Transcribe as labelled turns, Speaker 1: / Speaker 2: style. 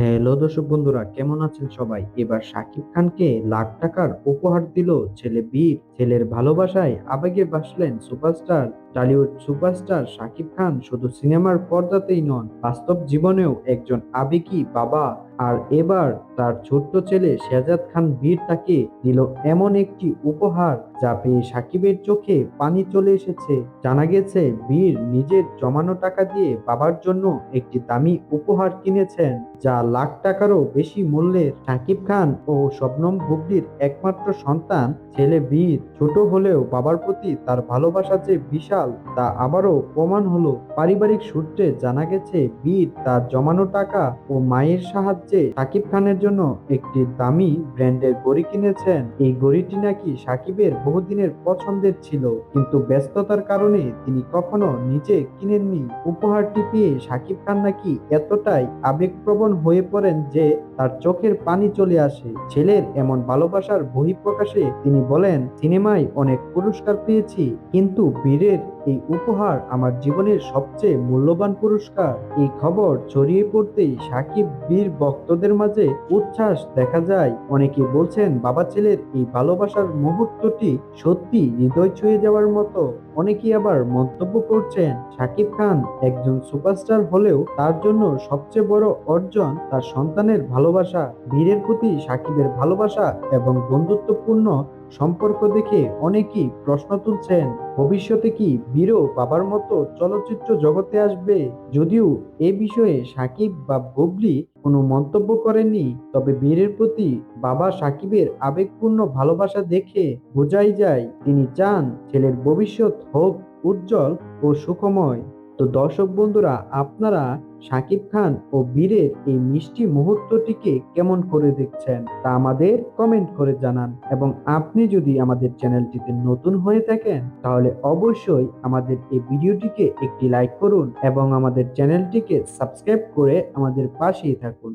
Speaker 1: Hello দর্শক বন্ধুরা, কেমন আছেন সবাই? এবার শাকিব খানকে লাখ টাকার উপহার দিল ছেলে বীর। ছেলের ভালোবাসায় আবেগে বাসলেন superstar Tollywood superstar Shakib Khan শুধু সিনেমার পর্দাতেই নন, বাস্তব জীবনেও একজন আবেগী বাবা। আর এবার তার ছোট্ট ছেলে শেহজাদ খান বীর তাকে দিল এমন একটি উপহার যা পেয়ে সাকিবের চোখে পানি চলে এসেছে। জানা গেছে, বীর নিজের জমানো টাকা দিয়ে বাবার জন্য একটি দামি উপহার কিনেছেন, যা লাখ টাকারও বেশি মূল্যের সাকিব খান ও শবনম বুবলির একমাত্র সন্তান। ছেলে বীর ছোট হলেও বাবার প্রতি তার ভালোবাসা যে বিশাল তা আবারও প্রমাণ হলো, পারিবারিক সূত্রে জানা গেছে, বীর তার জমানো টাকা ও মায়ের সাহায্যে সাকিব খানের জন্য একটি দামি ব্র্যান্ডের ঘড়ি কিনেছেন। এই ঘড়িটি নাকি সাকিবের বহুদিনের পছন্দের ছিল, কিন্তু ব্যস্ততার কারণে তিনি কখনো নিজে কিনেননি। উপহারটি পেয়ে সাকিব খান নাকি এতটাই আবেগপ্রবণ হয়ে পড়েন যে তার চোখের পানি চলে আসে। ছেলের এমন ভালোবাসার বহিঃপ্রকাশে তিনি বলেন, সিনেমায় অনেক পুরস্কার পেয়েছি, কিন্তু বীরের এই উপহার আমার জীবনের সবচেয়ে মূল্যবান পুরস্কার। এই খবর ছড়িয়ে পড়তেই সাকিব বীর ভক্তদের মাঝে উচ্ছ্বাস দেখা যায়। অনেকে বলছেন, বাবা ছেলের এই ভালোবাসার মুহূর্তটি সত্যি হৃদয় ছুঁয়ে যাওয়ার মতো। অনেকে আবার মন্তব্য করছেন, সাকিব খান একজন সুপারস্টার হলেও তার জন্য সবচেয়ে বড় অর্জন তার সন্তানের ভালোবাসা। বীরের প্রতি সাকিবের ভালোবাসা এবং বন্ধুত্বপূর্ণ সম্পর্ক দেখে অনেকেই প্রশ্ন তুলছেন, ভবিষ্যতে কি বীরও বাবার মতো চলচ্চিত্র জগতে আসবে? যদিও এ বিষয়ে সাকিব বা বুবলি কোনো মন্তব্য করেননি, তবে বীরের প্রতি বাবা সাকিবের আবেগপূর্ণ ভালোবাসা দেখে বোঝাই যায়, তিনি চান ছেলের ভবিষ্যৎ হোক উজ্জ্বল ও সুখময়। তো দর্শক বন্ধুরা, আপনারা শাকিব খান ও বীরের এই মিষ্টি মুহূর্তটিকে কেমন করে দেখছেন তা আমাদের কমেন্ট করে জানান। এবং আপনি যদি আমাদের চ্যানেলটিতে নতুন হয়ে থাকেন, তাহলে অবশ্যই আমাদের এই ভিডিওটিকে একটি লাইক করুন এবং আমাদের চ্যানেলটিকে সাবস্ক্রাইব করে আমাদের পাশেই থাকুন।